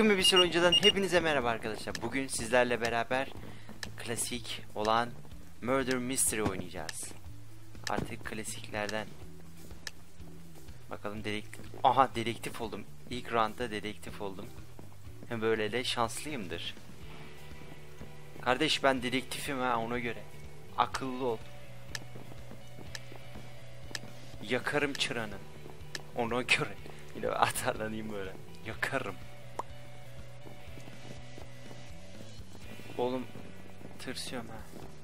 Yakın bir süre önceden hepinize merhaba arkadaşlar. Bugün sizlerle beraber klasik olan Murder Mystery oynayacağız. Artık klasiklerden. Bakalım dedektif. Aha dedektif oldum. İlk roundda dedektif oldum. Böyle de şanslıyımdır. Kardeş ben dedektifim ha ona göre. Akıllı ol. Yakarım çıranı. Ona göre. Yine atarlanayım böyle. Yakarım. Tırsıyorum ha.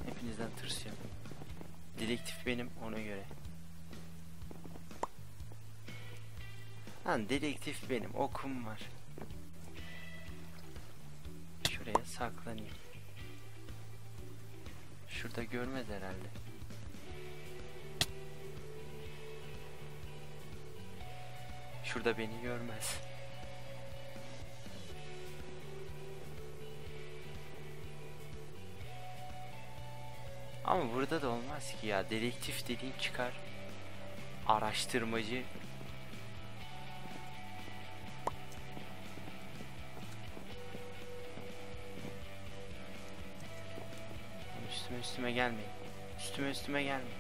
Hepinizden tırsıyorum. Dedektif benim ona göre. Lan dedektif benim okum var. Şuraya saklanayım. Şurada görmez herhalde. Şurada beni görmez. Ama burada da olmaz ki ya. Dedektif dediğin çıkar. Araştırmacı. Üstüme üstüme gelmeyin. Üstüme üstüme gelmeyin.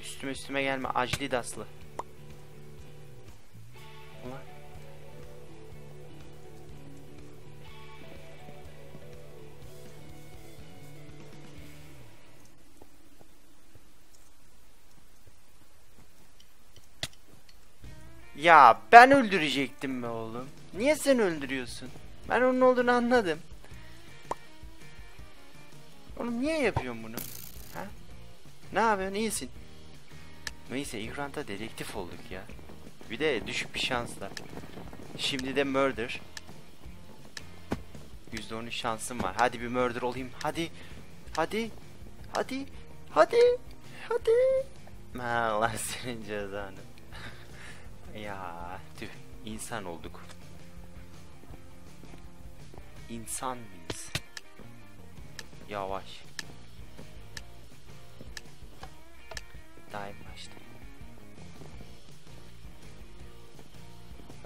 Üstüme üstüme gelme. Acli daslı. Ya ben öldürecektim be oğlum. Niye sen öldürüyorsun? Ben onun olduğunu anladım. Oğlum niye yapıyorsun bunu? Ha? Ne yapıyorsun? İyisin. Neyse roundda dedektif olduk ya. Bir de düşük bir şansla. Şimdi de murder. %13 şansım var. Hadi bir murder olayım. Hadi. Hadi. Hadi. Hadi. Hadi. Ha, Allah senin cezanı. Ya tüh. insan olduk. İnsan mıyız? Yavaş. Daha başta.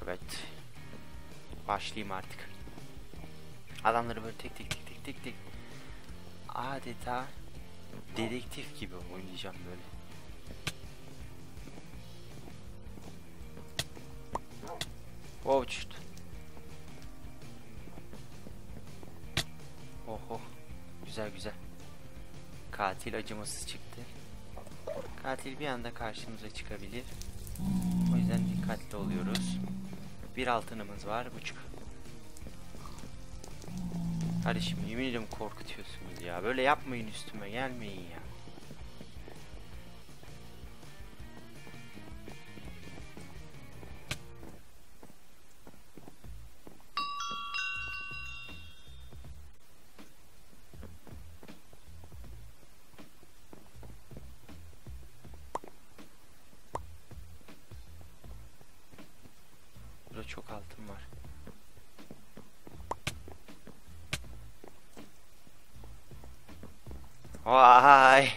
Evet. Başlayayım artık. Adamları böyle tek tek tek tek tek tek adeta dedektif gibi oynayacağım böyle. Watched. Oh oh. Güzel güzel. Katil acımasız çıktı. Katil bir anda karşımıza çıkabilir. O yüzden dikkatli oluyoruz. Bir altınımız var. Buçuk. Kardeşim yemin ediyorum korkutuyorsunuz ya. Böyle yapmayın üstüme gelmeyin ya. Çok altın var. Vay!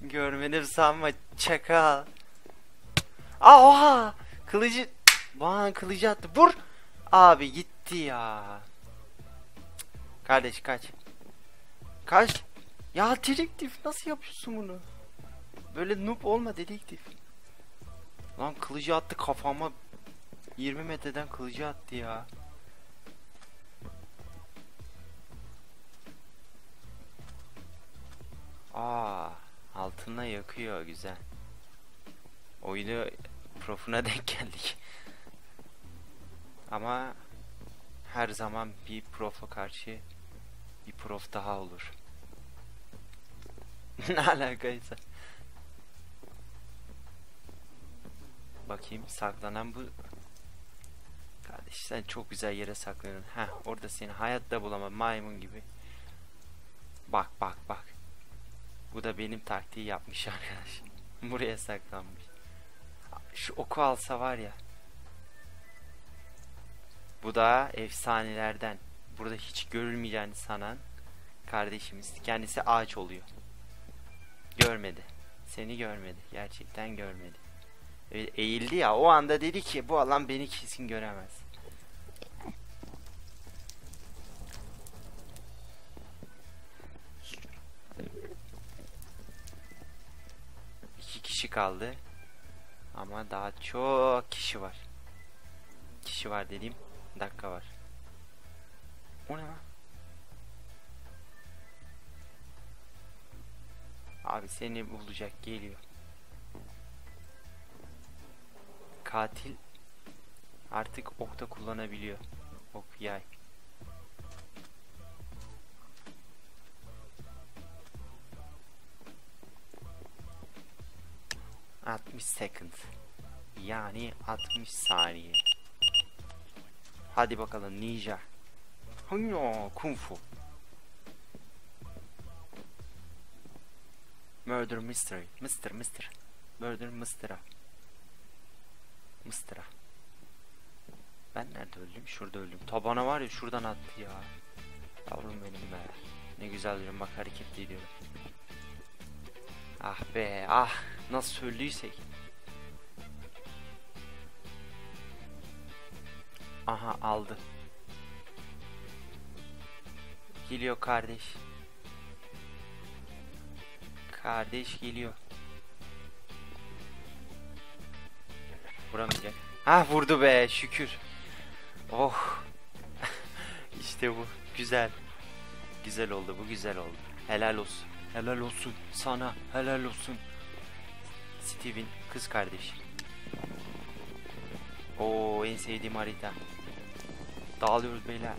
Görmedim sanma çakal. Aa! Kılıcı... Vay kılıcı attı. Vur! Abi gitti ya. Kardeş kaç. Kaç. Ya dedektif nasıl yapıyorsun bunu? Böyle noob olma dedektif. Lan kılıcı attı kafama 20 metreden kılıcı attı ya. Aa, altına yakıyor güzel. Oyunu profuna denk geldik. Ama her zaman bir profa karşı bir prof daha olur. ne alakaysa. Bakayım saklanan bu sen çok güzel yere saklanın. Heh orada seni hayatta bulamam maymun gibi. Bak bak bak. Bu da benim taktiği yapmış arkadaş. Buraya saklanmış. Şu oku alsa var ya. Bu da efsanelerden. Burada hiç görülmeyeceğini sanan kardeşimiz. Kendisi ağaç oluyor. Görmedi. Seni görmedi. Gerçekten görmedi. Evet, eğildi ya o anda dedi ki bu alan beni kesin göremez. Kişi kaldı. Ama daha çok kişi var. Kişi var dediğim dakika var. O ne? Abi seni bulacak geliyor. Katil artık ok da kullanabiliyor. Ok yay. ...60 second. Yani 60 saniye. Hadi bakalım ninja. Hunyo kung fu. Murder mystery. Mr. Mr. Murder Mr. Mr. Ben nerede öldüm? Şurada öldüm. Tabana var ya şuradan attı ya. Yavrum benim be. Ne güzel diyorum bak hareket ediyorum. Ah be ah. Nasıl öldüysek. Aha aldı. Geliyor kardeş. Kardeş geliyor. Vuramayacak. Ha vurdu be şükür. Oh. işte bu. Güzel. Güzel oldu bu güzel oldu. Helal olsun. Helal olsun sana. Helal olsun. Steve'in kız kardeşi. Oo en sevdiğim harita. Dağılıyoruz beyler.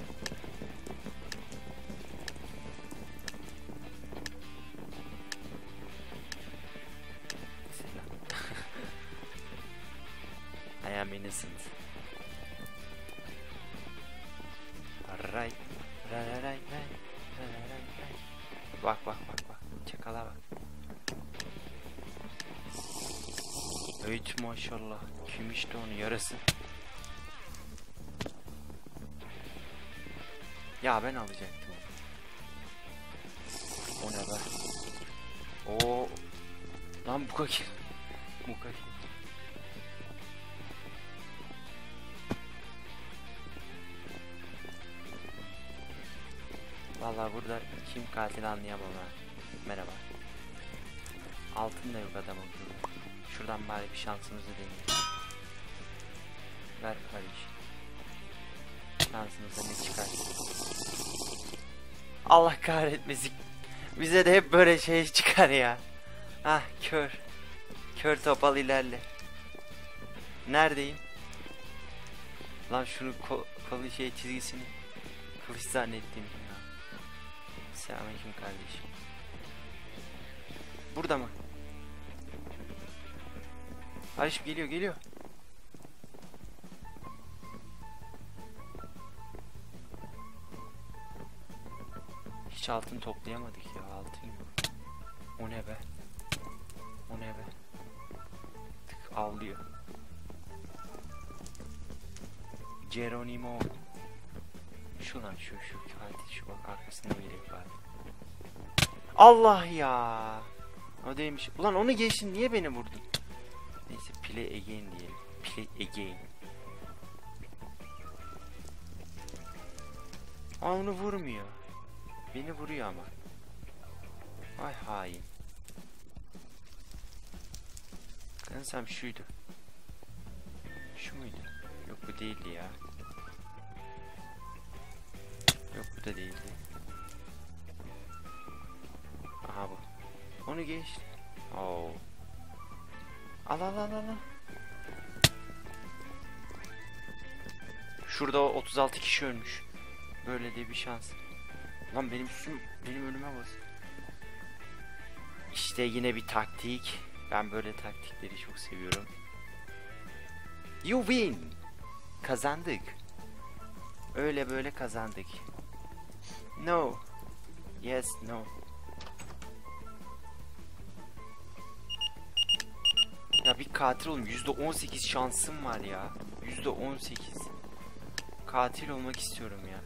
Evet maşallah. Kim işte onun yarası. Ya ben alacaktım. O ne be? Oo. Lan bu kakil. Bu kakil. Vallahi burada kim katil anlayamam ha. Merhaba. Altın da yok adam akıllı. Şuradan bari bir şansımızı deneyelim. Ver kardeşim. Şansımıza ne çıkar? Allah kahretmesin. Bize de hep böyle şey çıkar ya. Ah kör. Kör topal ilerle. Neredeyim? Lan şunu ko kolu şey çizgisini kılıç zannettim ya. Selamünaleyküm kardeşim. Burada mı? Barış geliyor geliyor. Hiç altın toplayamadık ya altın. O ne be? O ne be? Tık avlıyor. Geronimo. Şu lan şu şu katil şu bak arkasında bir var. Allah ya. O değilmiş. Ulan onu geçtin niye beni vurdun? Play again diyelim. Play again. Aa onu vurmuyor. Beni vuruyor ama. Ay hain. Kansam şuydu. Şu muydu? Yok bu değildi ya. Yok bu da değildi. Aha bu. Onu geçti. Oo. Al al al al. Şurada o 36 kişi ölmüş. Böyle de bir şans. Lan benim üstüm benim önüme bas. İşte yine bir taktik. Ben böyle taktikleri çok seviyorum. You win. Kazandık. Öyle böyle kazandık. No. Yes, no. Ya bir katil olayım. Yüzde on sekiz şansım var ya. Yüzde on sekiz. Katil olmak istiyorum ya.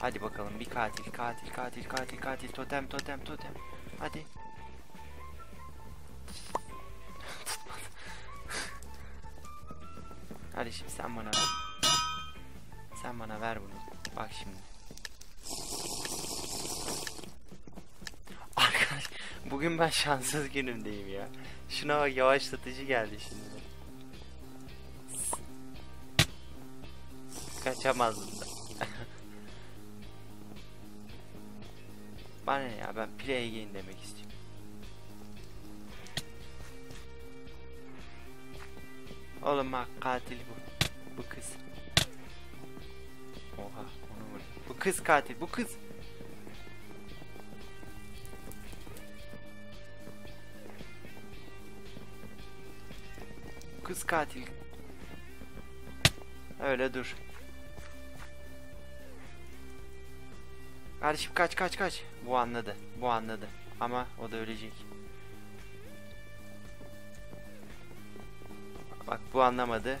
Hadi bakalım bir katil katil katil katil katil totem totem totem. Hadi. Hadi şimdi sen bana ver. Sen bana ver bunu. Bak şimdi. Bugün ben şanssız günümdeyim ya. Şuna bak yavaşlatıcı geldi şimdi. Kaçamazdım da. Bana ne ya ben play again demek istiyorum. Oğlum bak katil bu. Bu kız. Oha onu vur. Bu kız katil bu kız. Kız katil. Öyle dur. Kardeşim kaç kaç kaç. Bu anladı. Bu anladı. Ama o da ölecek. Bak bu anlamadı.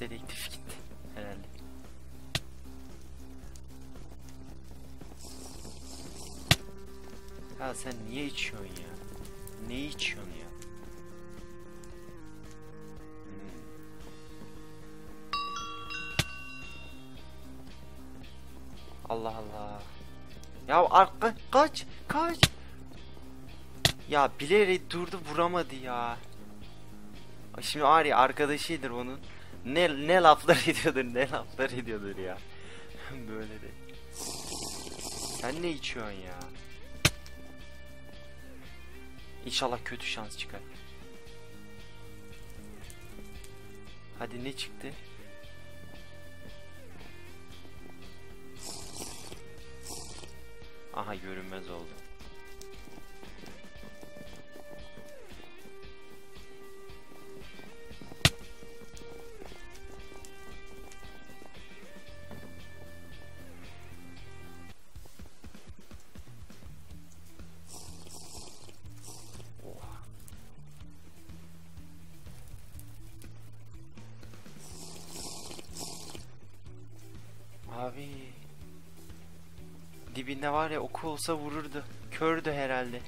Dedektif gitti herhalde. Ya sen niye içiyorsun ya? Ne içiyorsun Allah Allah. Ya arka kaç kaç. Ya bilerek durdu vuramadı ya. Şimdi var ya arkadaşıdır onun. Ne ne laflar ediyordur ne laflar ediyordur ya. Böyle de. Sen ne içiyorsun ya? İnşallah kötü şans çıkar. Hadi ne çıktı? Aha görünmez oldu. Dibinde var ya oku olsa vururdu. Kördü herhalde.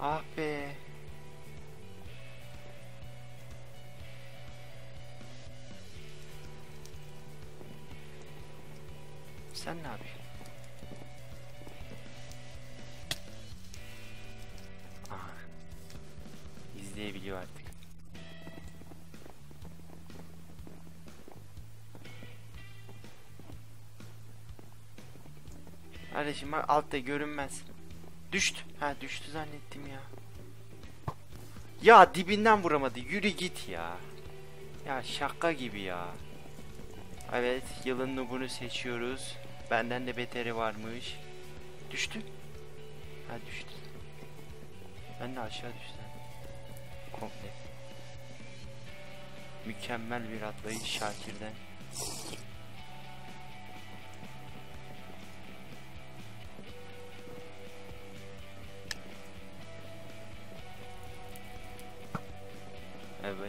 Ah be. Sen ne yapıyorsun? Aha. İzleyebiliyor artık. Kardeşim bak altta görünmez. Düştü. Ha düştü zannettim ya. Ya dibinden vuramadı. Yürü git ya. Ya şaka gibi ya. Evet yılın nubunu seçiyoruz. Benden de beteri varmış. Düştü. Ha düştü. Ben de aşağı düştüm. Komple. Mükemmel bir atlayış Şakir'den.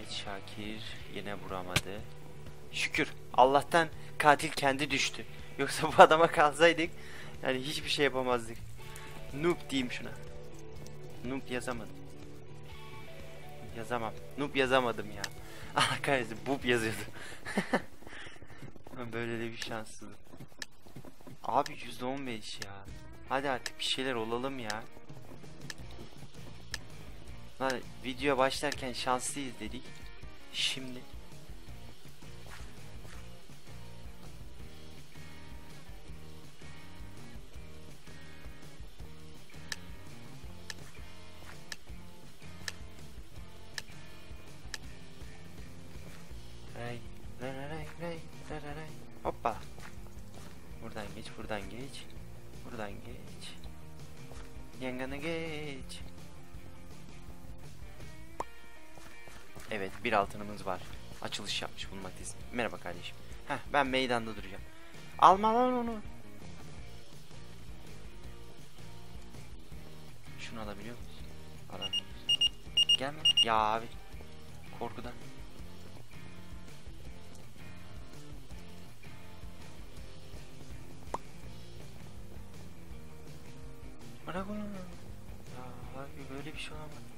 Evet Şakir yine vuramadı. Şükür Allah'tan katil kendi düştü. Yoksa bu adama kalsaydık yani hiçbir şey yapamazdık. Noob diyeyim şuna. Noob yazamadım. Yazamam. Noob yazamadım ya. Allah kahretsin boob yazıyordu. Böyle de bir şanssızlık. Abi %15 ya. Hadi artık bir şeyler olalım ya. Lan video başlarken şanslıyız dedik. Şimdi altınımız var. Açılış yapmış bulunmaktayız. Merhaba kardeşim. Heh, ben meydanda duracağım. Alma lan onu. Şunu alabiliyor musun? Alamıyoruz. Gelme. Ya abi. Korkudan. Bırak onu. Ya abi böyle bir şey olamaz.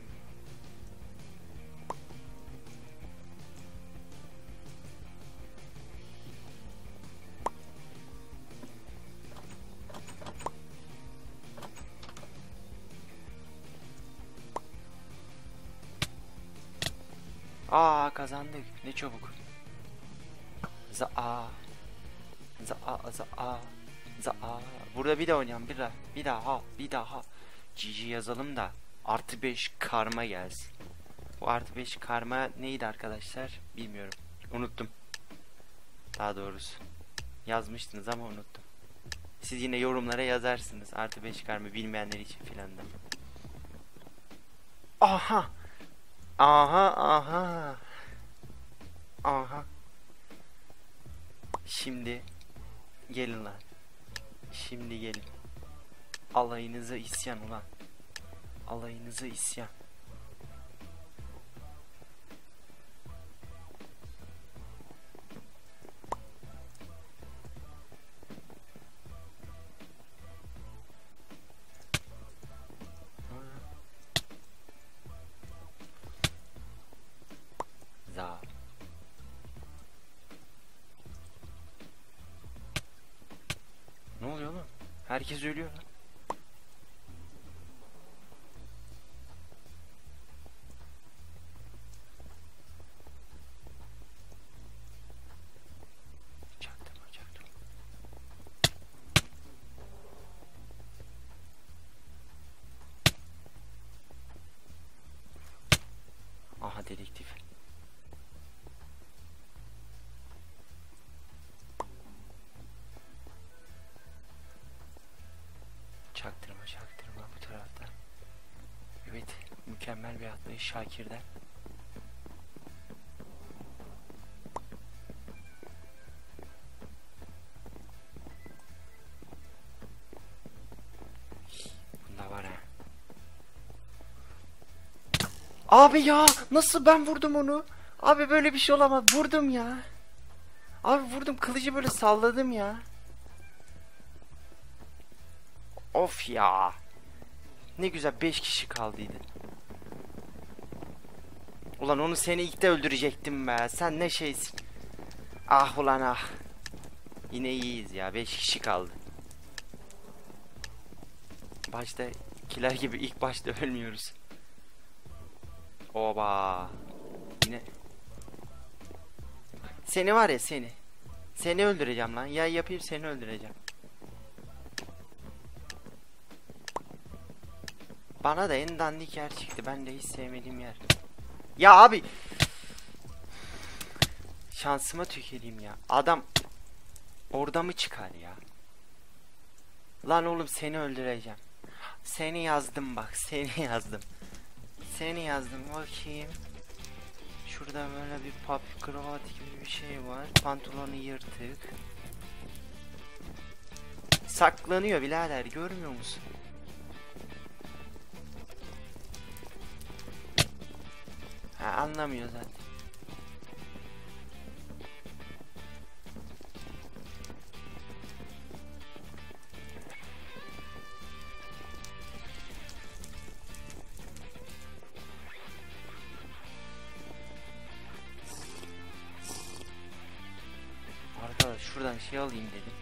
Kazandık. Ne çabuk. Za a. Za a za a. Za a. Burada bir de oynayalım bir daha. Bir daha bir daha. GG yazalım da artı 5 karma gelsin. Bu artı 5 karma neydi arkadaşlar? Bilmiyorum. Unuttum. Daha doğrusu. Yazmıştınız ama unuttum. Siz yine yorumlara yazarsınız. Artı 5 karma bilmeyenler için filan da. Aha. Aha aha. Aha. Şimdi gelin lan. Şimdi gelin. Alayınıza isyan ulan. Alayınıza isyan. Herkes ölüyor Çaktırma bu tarafta. Evet mükemmel bir atlayış Şakir'den. Bunda var ha. Abi ya nasıl ben vurdum onu? Abi böyle bir şey olamaz. Vurdum ya. Abi vurdum kılıcı böyle salladım ya. Of ya. Ne güzel 5 kişi kaldıydı. Ulan onu seni ilk de öldürecektim be. Sen ne şeysin. Ah ulan ah. Yine iyiyiz ya. 5 kişi kaldı. Başta kiler gibi ilk başta ölmüyoruz. Oba. Yine. Seni var ya seni. Seni öldüreceğim lan. Ya yapayım seni öldüreceğim. Bana da en dandik yer çıktı. Ben de hiç sevmediğim yer. Ya abi. Şansıma tüküreyim ya. Adam orada mı çıkar ya? Lan oğlum seni öldüreceğim. Seni yazdım bak. Seni yazdım. Seni yazdım bakayım. Şurada böyle bir pop kravat gibi bir şey var. Pantolonu yırtık. Saklanıyor birader görmüyor musun? Ha, anlamıyor zaten. Arkadaş şuradan şey alayım dedim.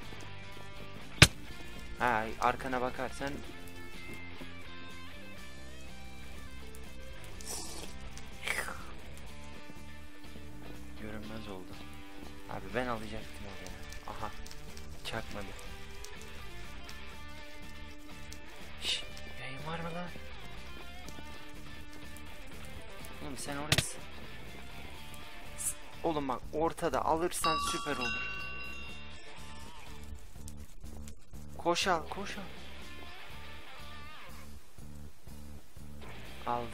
Ha arkana bakarsan ortada alırsan süper olur. Koş al al. Aldı.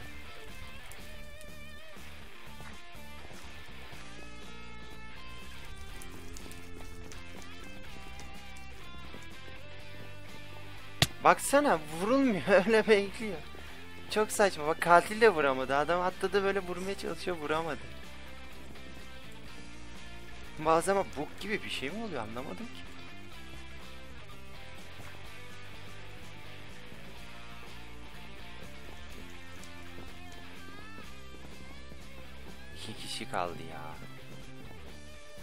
Baksana vurulmuyor öyle bekliyor. Çok saçma bak katil de vuramadı adam atladı böyle vurmaya çalışıyor vuramadı. Malzeme bok gibi bir şey mi oluyor anlamadım ki. İki kişi kaldı ya.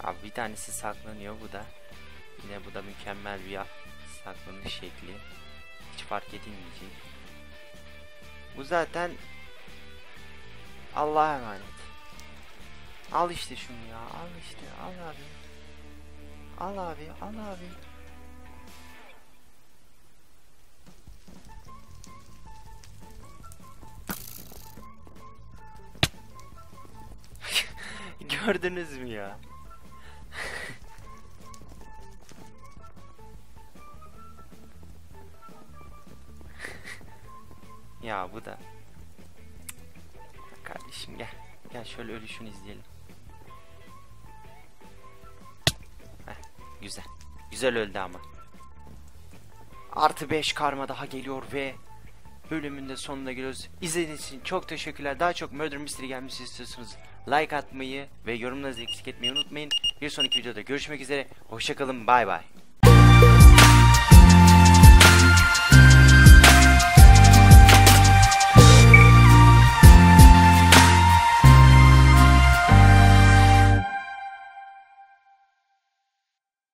Abi bir tanesi saklanıyor bu da. Yine bu da mükemmel bir saklanış şekli. Hiç fark edilmeyecek. Bu zaten Allah'a emanet. Al işte şunu ya. Al işte. Al abi. Al abi. Al abi. Gördünüz mü ya? ya bu da. Kardeşim gel. Gel şöyle ölüşünü izleyelim. Güzel. Güzel öldü ama. Artı 5 karma daha geliyor ve bölümün de sonuna geliyoruz. İzlediğiniz için çok teşekkürler. Daha çok Murder Mystery gelmesi istiyorsanız like atmayı ve yorumlarınızı eksik etmeyi unutmayın. Bir sonraki videoda görüşmek üzere. Hoşçakalın. Bay bay.